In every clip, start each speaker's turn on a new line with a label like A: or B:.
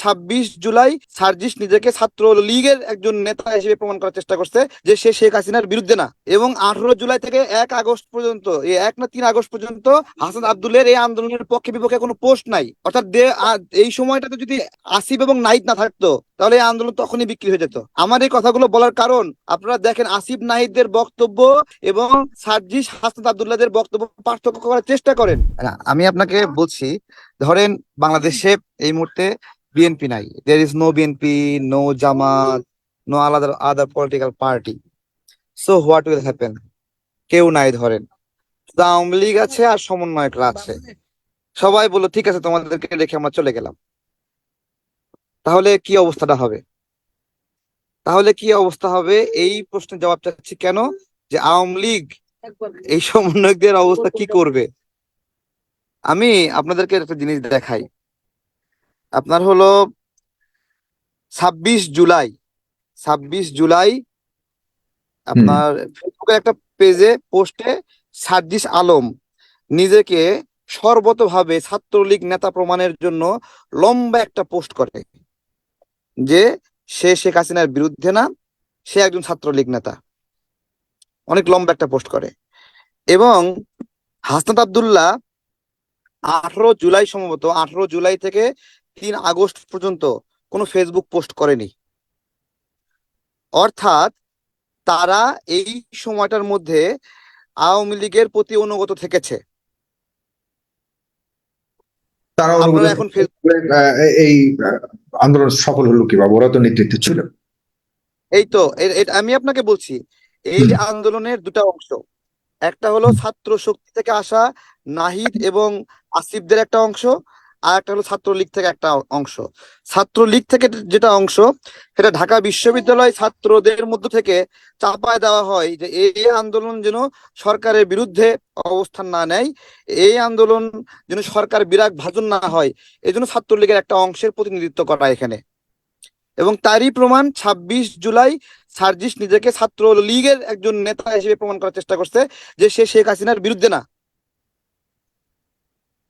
A: ছাব্বিশ জুলাই সার্জিস নিজেকে ছাত্র লীগের একজন নেতা হিসেবে প্রমাণ করার চেষ্টা করছে যে সে শেখ হাসিনার বিরুদ্ধে না। এবং আঠারো জুলাই থেকে এক আগস্ট পর্যন্ত, এই এক না তিন আগস্ট পর্যন্ত হাসান আব্দুলের এই আন্দোলনের পক্ষে বিপক্ষে কোনো পোস্ট নাই। অর্থাৎ এই সময়টাতে যদি আসিফ এবং নাহিদ না থাকতো, তাহলে এই আন্দোলন তখনই বিক্রি হয়ে যেত। আমার এই কথাগুলো বলার কারণ, আপনারা দেখেন আসিফ নাহিদদের বক্তব্য এবং সার্জিস হাসান আব্দুল্লাহদের বক্তব্য পার্থক্য করার চেষ্টা করেন। আমি আপনাকে বলছি, ধরেন বাংলাদেশে এই মুহূর্তে বিএনপি নাই। There is no BNP no Jamaat no আলাদা other political party so what will happen কেউ নাই ধরেন। আওয়ামী লীগ আছে আর সমন্বয়করা আছে। সবাই বলল, ঠিক আছে, তোমাদেরকে রেখে আমরা চলে গেলাম। তাহলে কি অবস্থাটা হবে? তাহলে কি অবস্থা হবে? এই প্রশ্নের জবাব চাচ্ছি কেন? যে আওয়ামী লীগ এই সমন্বয়কদের অবস্থা কি করবে? আমি আপনাদেরকে একটা জিনিস দেখাই। আপনার হলো ছাব্বিশ জুলাই ছাব্বিশ জুলাই আপনার ফেসবুকের একটা পেজে পোস্টে সার্জিস আলম নিজেকে সর্বতভাবে ছাত্রলীগ নেতা প্রমাণের জন্য লম্বা একটা পোস্ট করে যে সে শেখ হাসিনার বিরুদ্ধে না সে একজন ছাত্রলীগ নেতা। অনেক লম্বা একটা পোস্ট করে। এবং হাসনাত আব্দুল্লাহ আঠারো জুলাই সম্ভবত আঠারো জুলাই থেকে তিন আগস্ট পর্যন্ত কোনো ফেসবুক পোস্ট করেনি। অর্থাৎ তারা এই সময়টার মধ্যে আওয়ামী লীগের প্রতি অনুগত থেকেছে।
B: তারা
A: এখন
B: এই আন্দোলন সফল হলো কীভাবে ওরা তো নেতৃত্বে ছিল।
A: এই তো আমি আপনাকে বলছি এই আন্দোলনের দুটা অংশ। একটা হলো ছাত্র শক্তি থেকে আসা নাহিদ এবং আসিফদের একটা অংশ আর একটা হলো ছাত্রলীগ থেকে একটা অংশ। ছাত্রলীগ থেকে যেটা অংশ, সেটা ঢাকা বিশ্ববিদ্যালয় ছাত্রদের মধ্য থেকে চাপায় দেওয়া হয় যে, এই আন্দোলন যেন সরকারের বিরুদ্ধে অবস্থান না নেয়, এই আন্দোলন যেন সরকার বিরাগ ভাজন না হয় এই জন্য ছাত্রলীগের একটা অংশের প্রতিনিধিত্ব করা এখানে। এবং তারই প্রমাণ ছাব্বিশ জুলাই সার্জিস নিজেকে ছাত্রলীগের একজন নেতা হিসেবে প্রমাণ করার চেষ্টা করছে যে সে শেখ হাসিনার বিরুদ্ধে না।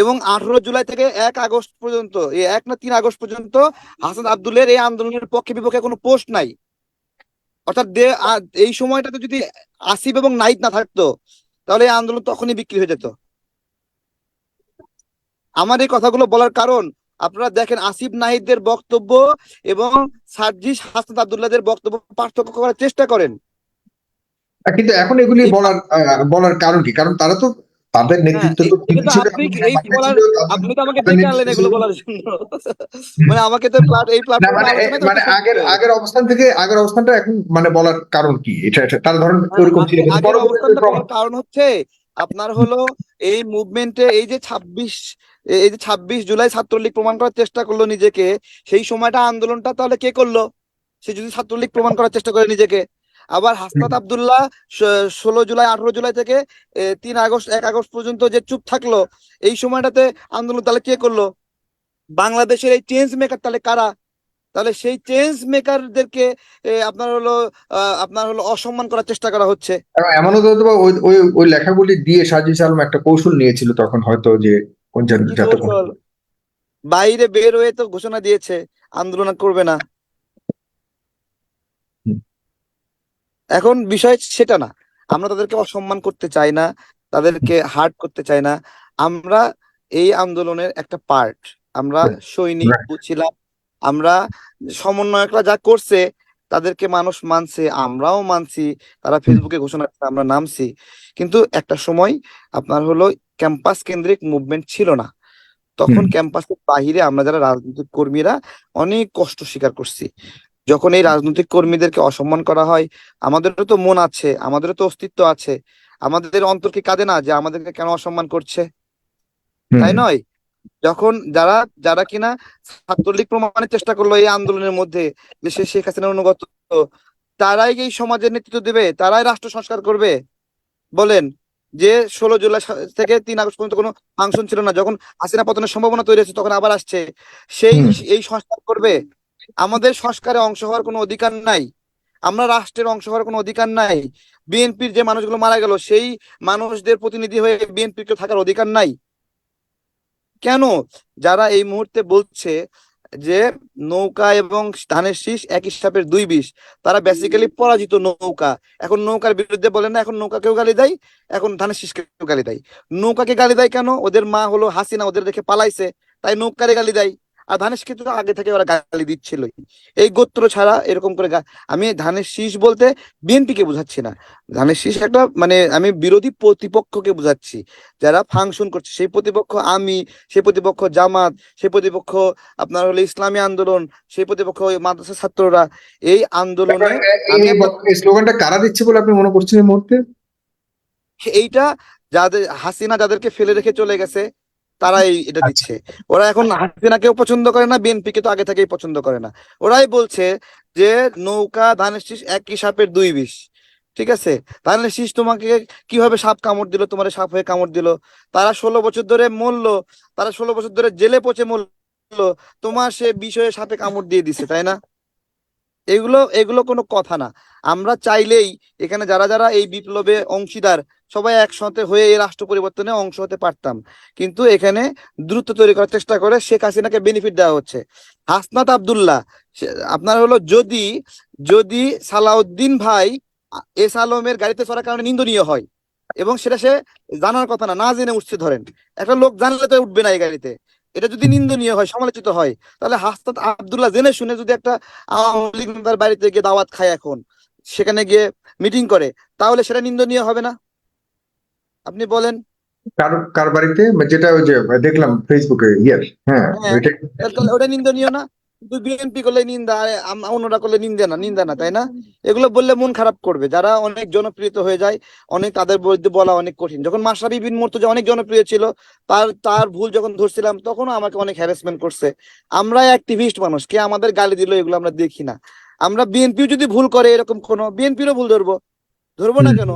A: এবং আঠারো জুলাই থেকে এক আগস্ট পর্যন্ত এই এক না তিন আগস্ট পর্যন্ত হাসান আব্দুলের এই আন্দোলনের পক্ষে বিপক্ষে কোনো পোস্ট নাই। অর্থাৎ এই সময়টাতে যদি আসিফ এবং নাহিদ না থাকতো তাহলে এই আন্দোলন তখনই বিক্রি হয়ে যেত। আমার এই কথাগুলো বলার কারণ আপনারা দেখেন আসিফ নাহিদদের বক্তব্য এবং সার্জিস হাসান আব্দুল্লাহদের বক্তব্য পার্থক্য করার চেষ্টা করেন।
B: কিন্তু এখন এগুলি বলার বলার কারণ কি? কারণ তারা তো তাদের নেতৃত্ব
A: হ্যাঁ,
B: তো
A: আপনি আমাকে ডেকে আনলেন এগুলো বলার জন্য। মানে আমাকে তো এই প্ল্যাটফর্মে
B: মানে মানে আগের আগের অবস্থান থেকে আগের অবস্থানটা এখন মানে বলার কারণ কি? এটা তারা ধরেন ওরকম ছিল।
A: কারণ হচ্ছে আপনার হলো এই মুভমেন্টে এই যে ছাব্বিশ এই যে ছাব্বিশ জুলাই ছাত্রলীগ প্রমাণ করার চেষ্টা করল নিজেকে সেই সময়টা আন্দোলনটা তাহলে কে করল? সে যদি ছাত্রলীগ প্রমাণ করার চেষ্টা করে নিজেকে। আবার হাসনাত আব্দুল্লাহ ষোলো জুলাই আঠারো জুলাই থেকে তিন আগস্ট এক আগস্ট পর্যন্ত যে চুপ থাকল এই সময়টাতে আন্দোলন তাহলে কে করল? বাংলাদেশের এই চেঞ্জ মেকার তাহলে কারা? তাহলে সেই চেঞ্জ মেকারদেরকে আপনার হলো আহ, আপনার হলো অসম্মান করার চেষ্টা করা হচ্ছে।
B: এমনও তো ওই ওই ওই লেখাগুলি দিয়ে সাজিস আলম একটা কৌশল নিয়েছিল তখন হয়তো যে কোন?
A: বাইরে বের হয়ে তো ঘোষণা দিয়েছে আন্দোলন করবে না। এখন বিষয় সেটা না। আমরা তাদেরকে অসম্মান করতে চাই না তাদেরকে হার্ট করতে চাই না। আমরা এই আন্দোলনের একটা পার্ট আমরা সৈনিক
B: Right.
A: ছিলাম আমরা সমন্বয়করা যা করছে তাদেরকে মানুষ মানছে আমরাও মানছি তারা ফেসবুকে ঘোষণা দিচ্ছে আমরা নামছি। কিন্তু একটা সময় আপনার হলো ক্যাম্পাস কেন্দ্রিক মুভমেন্ট ছিল না। তখন ক্যাম্পাসের বাহিরে আমরা যারা রাজনৈতিক কর্মীরা অনেক কষ্ট স্বীকার করছি। যখন এই রাজনৈতিক কর্মীদেরকে অসম্মান করা হয় আমাদেরও তো মন আছে আমাদেরও তো অস্তিত্ব আছে। আমাদের অন্তর কি কাঁদে না যে আমাদেরকে কেন অসম্মান করছে? তাই নয়? যখন যারা যারা কিনা ছাত্রলীগ প্রমাণের চেষ্টা করল এই আন্দোলনের মধ্যে যে সে শেখ হাসিনার অনুগত তারাই এই সমাজের নেতৃত্ব দেবে? তারাই রাষ্ট্র সংস্কার করবে? বলেন যে ষোলো জুলাই থেকে তিন আগস্ট পর্যন্ত কোনো ফাংশন ছিল না। যখন হাসিনা পতনের সম্ভাবনা তৈরি হয়েছে তখন আবার আসছে। সেই এই সংস্কার করবে? আমাদের সংস্কারে অংশ হওয়ার কোনো অধিকার নাই। আমরা রাষ্ট্রের অংশ হওয়ার কোনো অধিকার নাই। বিএনপির যে মানুষগুলো মারা গেল, সেই মানুষদের প্রতিনিধি হয়ে বিএনপির থাকার অধিকার নাই। কেন? যারা এই মুহূর্তে বলছে যে নৌকা এবং ধানের শীষ একই সাপের দুই বিষ, তারা বেসিক্যালি পরাজিত নৌকা। এখন নৌকার বিরুদ্ধে বলে না, এখন নৌকাকেও গালি দেয়, এখন ধানের শীষকেও গালি দেয়। নৌকাকে গালি দেয় কেন? ওদের মা হলো হাসিনা, ওদের দেখে পালাইছে, তাই নৌকারে গালি দেয়। আর ধানের শীষকে তো আগে থেকে ওরা গালি দিচ্ছিলই। এই গোত্র ছাড়া এরকম করে আমি ধানের শীষ বলতে বিএনপি কে বুঝাচ্ছি না। ধানের শীষ একটা মানে আমি বিরোধী প্রতিপক্ষকে বুঝাচ্ছি। যারা ফাংশন করছে সেই প্রতিপক্ষ আমি সেই প্রতিপক্ষ জামাত সেই প্রতিপক্ষ আপনার হলো ইসলামী আন্দোলন সেই প্রতিপক্ষ মাদ্রাসা ছাত্ররা। এই আন্দোলনে
B: স্লোগানটা কারা দিচ্ছে বলে আপনি মনে করছেন এই মুহূর্তে?
A: এইটা যাদের হাসিনা যাদেরকে ফেলে রেখে চলে গেছে তারা এই এটা। দিচ্ছে। ওরা এখন হাসিনাকেও পছন্দ করে না বিএনপি কে তো আগে থেকেই পছন্দ করে না। ওরাই বলছে যে, নৌকা ধানের শীষ একই সাপের দুই বিষ। ঠিক আছে? ধানের শীষ তোমাকে কীভাবে সাপ কামড় দিল? তোমার সাপ হয়ে কামড় দিল। তারা ষোলো বছর ধরে মরলো। তারা ষোলো বছর ধরে জেলে পচে মরলো। তোমার সে বিষয়ে সাপে কামড় দিয়ে দিছে, তাই না? এগুলো এগুলো কোনো কথা না। আমরা চাইলেই এখানে যারা যারা এই বিপ্লবে অংশীদার সবাই একসাথে হয়ে এই রাষ্ট্র পরিবর্তনে অংশ হতে পারতাম। কিন্তু এখানে দ্রুত তৈরি করার চেষ্টা করে শেখ হাসিনাকে বেনিফিট দেওয়া হচ্ছে। হাসনাত আব্দুল্লাহ আপনার হলো যদি যদি সালাউদ্দিন ভাই এস আলমের গাড়িতে চড়ার কারণে নিন্দনীয় হয় এবং সেটা সে জানার কথা না না জেনে উঠছে ধরেন, একটা লোক জানলে তো উঠবে না এই গাড়িতে। এটা যদি নিন্দনীয় হয়, সমালোচিত হয়, তাহলে হাসনাত আব্দুল্লাহ জেনে শুনে যদি একটা আওয়ামী লীগ বাড়িতে গিয়ে দাওয়াত খায় এখন, সেখানে গিয়ে মিটিং করে, তাহলে সেটা নিন্দনীয় হবে না? আপনি বলেন।
B: কার বাড়িতে? যেটা ওই যে দেখলাম ফেসবুকে হ্যাঁ
A: হ্যাঁ। ওটা নিন্দনীয় না? কিন্তু বিএনপি করলে নিন্দা আর অন্যরা করলে নিন্দা না নিন্দা না তাই না? এগুলো বললে মন খারাপ করবে। যারা অনেক জনপ্রিয় হয়ে যায় অনেক তাদের বিরুদ্ধে বলা অনেক কঠিন। যখন মাশরাফি বিন মুর্তজা অনেক জনপ্রিয় ছিল তার তার ভুল যখন ধরছিলাম তখনও আমাকে অনেক হ্যারাসমেন্ট করছে। আমরা অ্যাক্টিভিস্ট মানুষ কে আমাদের গালি দিল এগুলো আমরা দেখি না। আমরা বিএনপিও যদি ভুল করে এরকম কোনো বিএনপিরও ভুল ধরবো। ধরবো না কেন?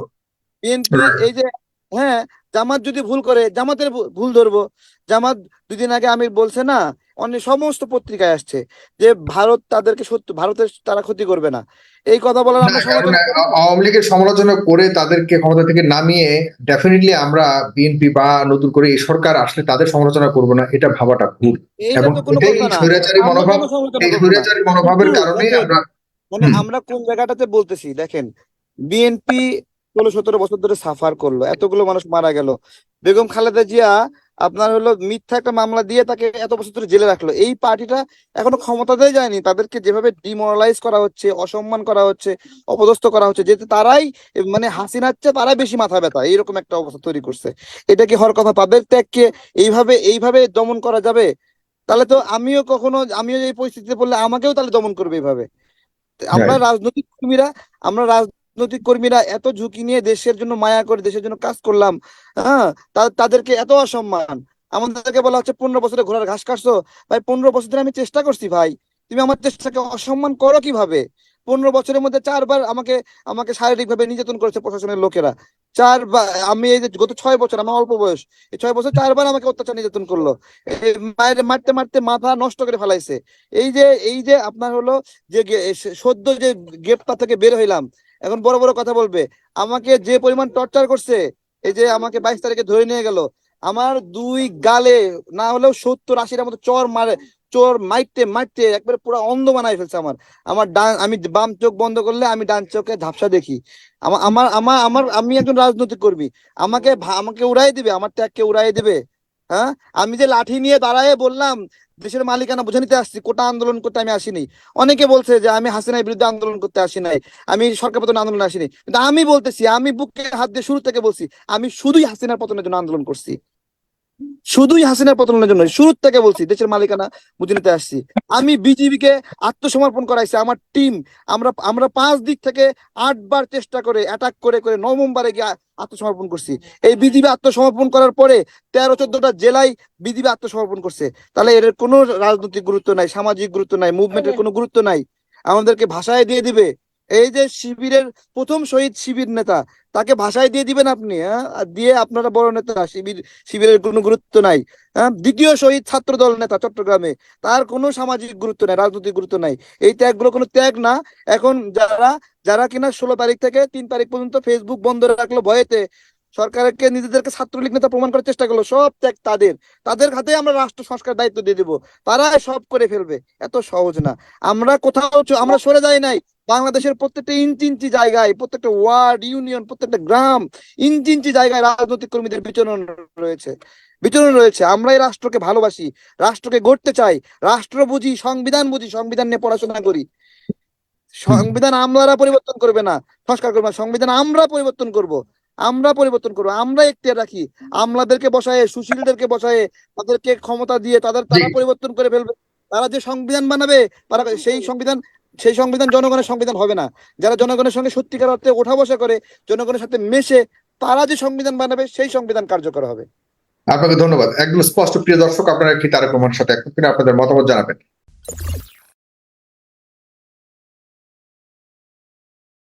A: বিএনপি এই যে হ্যাঁ জামাত যদি ভুল করে জামাতের ভুল ধরবো। জামাত দুদিন আগে আমির বলছে না অনেক সমস্ত পত্রিকায় আসছে যে ভারত তাদেরকে সত্য ভারতের তারা ক্ষতি করবে না। এই কথা বলার আমরা
B: আওয়ামী লীগের সমালোচনা করে তাদেরকে ক্ষমতা থেকে নামিয়ে ডেফিনেটলি আমরা বিএনপি বা নতুন করে এই সরকার আসলে তাদের সমালোচনা করব না এটা ভাবাটা ভুল। এবং
A: তো
B: এটাই স্বৈরাচারী মনোভাব এই স্বৈরাচারী মনোভাবের কারণে আমরা
A: মানে আমরা কোন জায়গাটাতে বলতেছি দেখেন বিএনপি ষোলো সতেরো বছর ধরে সাফার করল। এতগুলো মানুষ মারা গেল। বেগম খালেদা জিয়া আপনার হলো মিথ্যা একটা মামলা দিয়ে তাকে এত বছর ধরে জেলে রাখল। এই পার্টিটা এখনও ক্ষমতাতেই যায়নি। তাদেরকে যেভাবে ডিমোরালাইজ করা হচ্ছে অসম্মান করা হচ্ছে অপদস্থ করা হচ্ছে যেতে তারাই মানে হাসিনার চেয়ে তারাই বেশি মাথা ব্যথা। এইরকম একটা অবস্থা তৈরি করছে। এটা কি হওয়ার কথা? তাদের ত্যাগকে এইভাবে এইভাবে দমন করা যাবে? তাহলে তো আমিও কখনো আমিও এই পরিস্থিতিতে পড়লে আমাকেও তাহলে দমন করবে এইভাবে। আমরা রাজনৈতিক কর্মীরা আমরা রাজনৈতিক কর্মীরা এত ঝুঁকি নিয়ে দেশের জন্য মায়া করে, দেশের জন্য কাজ করলাম হ্যাঁ তাদেরকে এত অসম্মান। আমাদেরকে বলা হচ্ছে, পনেরো বছরে ঘোড়ার ঘাস কাটছো? ভাই, পনেরো বছর ধরে আমি চেষ্টা করছি, ভাই। তুমি আমার চেষ্টাকে অসম্মান করো কীভাবে? পনেরো বছরের মধ্যে চারবার আমাকে আমাকে শারীরিক ভাবে নির্যাতন করেছে প্রশাসনের লোকেরা। চারবার, আমি এই যে গত ছয় বছর, আমার অল্প বয়স, এই ছয় বছর চারবার আমাকে অত্যাচার, নির্যাতন করল। মায়ের, মারতে মারতে মাথা নষ্ট করে ফেলাইছে। এই যে এই যে আপনার হলো যে সদ্য যে গ্রেপ্তার থেকে বের হইলাম এখন বড় বড় কথা বলবে। আমাকে যে পরিমাণ টর্চার করছে, এই যে আমাকে বাইশ তারিখে ধরে নিয়ে গেল, আমার দুই গালে না হলেও সত্তর আশির মতো চর মারে, চোর মাইরতে মারতে একবারে পুরো অন্ধ বানাই ফেলছে আমার। আমার ডান, আমি বাম চোখ বন্ধ করলে আমি ডান চোখে ঝাপসা দেখি। আমার আমার আমার আমার, আমি একজন রাজনৈতিক কর্মী। আমাকে আমাকে উড়াই দিবে, আমার ত্যাগকে উড়াই দিবে। হ্যাঁ? আমি যে লাঠি নিয়ে দাঁড়ায় বললাম, দেশের মালিকানা বুঝে নিতে আসছি, কোটা আন্দোলন করতে আমি আসিনি। অনেকে বলছে যে, আমি হাসিনার বিরুদ্ধে আন্দোলন করতে আসি নাই, আমি সরকার পতন আন্দোলন আসিনি। কিন্তু আমি বলতেছি, আমি বুকে হাত দিয়ে শুরু থেকে বলছি, আমি শুধুই হাসিনার পতনের জন্য আন্দোলন করছি। শুধুই হাসিনার পতনের জন্য। শুরু থেকে বলছি দেশের মালিকানা বুঝে নিতে আসছি। আমি বিজিবি কে আত্মসমর্পণ করাইছি আমার টিম আমরা আমরা পাঁচ দিক থেকে আটবার চেষ্টা করে অ্যাটাক করে করে নভেম্বরে গিয়ে আত্মসমর্পণ করছি। এই বিজিবি আত্মসমর্পণ করার পরে তেরো চোদ্দটা জেলায় বিজিবি আত্মসমর্পণ করছে। তাহলে এর কোনো রাজনৈতিক গুরুত্ব নাই সামাজিক গুরুত্ব নাই মুভমেন্টের কোনো গুরুত্ব নাই। আমাদেরকে ভাষায় দিয়ে দিবে। এই যে শিবিরের প্রথম শহীদ শিবির নেতা, তাকে ভাষায় দিয়ে দিবেন আপনি হ্যাঁ? দিয়ে আপনারা বড় নেতা, শিবির, শিবিরের কোনো গুরুত্ব নাই হ্যাঁ? দ্বিতীয় শহীদ ছাত্র দল নেতা চট্টগ্রামে, তার কোনো সামাজিক গুরুত্ব নাই, রাজনৈতিক গুরুত্ব নাই। এই ত্যাগগুলো কোনো ত্যাগ না। এখন যারা যারা কিনা ষোলো তারিখ থেকে তিন তারিখ পর্যন্ত ফেসবুক বন্ধ রাখল ভয়েতে সরকারকে, নিজেদেরকে ছাত্রলীগ নেতা প্রমাণ করার চেষ্টা করল, সব ত্যাগ তাদের। তাদের হাতে আমরা রাষ্ট্র সংস্কার দায়িত্ব দিয়ে দেবো। তারা সব করে ফেলবে। এত সহজ না। আমরা কোথাও আমরা সরে যাই নাই। বাংলাদেশের প্রত্যেকটা ইঞ্চি ইঞ্চি জায়গায়, প্রত্যেকটা ওয়ার্ড, ইউনিয়ন, প্রত্যেকটা গ্রাম ইঞ্চি ইঞ্চি জায়গায় রাজনৈতিক কর্মীদের বিচরণ রয়েছে। বিচরণ রয়েছে। আমরা এই রাষ্ট্রকে ভালোবাসি, রাষ্ট্রকে গড়তে চাই, রাষ্ট্র বুঝি, সংবিধান বুঝি, সংবিধান নিয়ে পড়াশোনা করি। সংবিধান আমলারা পরিবর্তন করবে না, সংস্কার করবে না, সংবিধান আমরা পরিবর্তন করব। আমরা পরিবর্তন করব আমরা এখতিয়ার রাখি। আমলাদেরকে বসায় সুশীলদেরকে বসায় তাদেরকে ক্ষমতা দিয়ে তাদের তারা পরিবর্তন করে ফেলবে। তারা যে সংবিধান বানাবে তারা সেই সংবিধান সেই সংবিধান জনগণের সংবিধান হবে না। যারা জনগণের সঙ্গে সত্যিকার অর্থে ওঠা বসা করে জনগণের সাথে মেশে তারা যে সংবিধান বানাবে সেই সংবিধান কার্যকর হবে।
B: আপনাকে ধন্যবাদ। একদম স্পষ্ট প্রিয় দর্শক আপনারা কি তারেক রহমানের সাথে আপনাদের মতামত জানাবেন।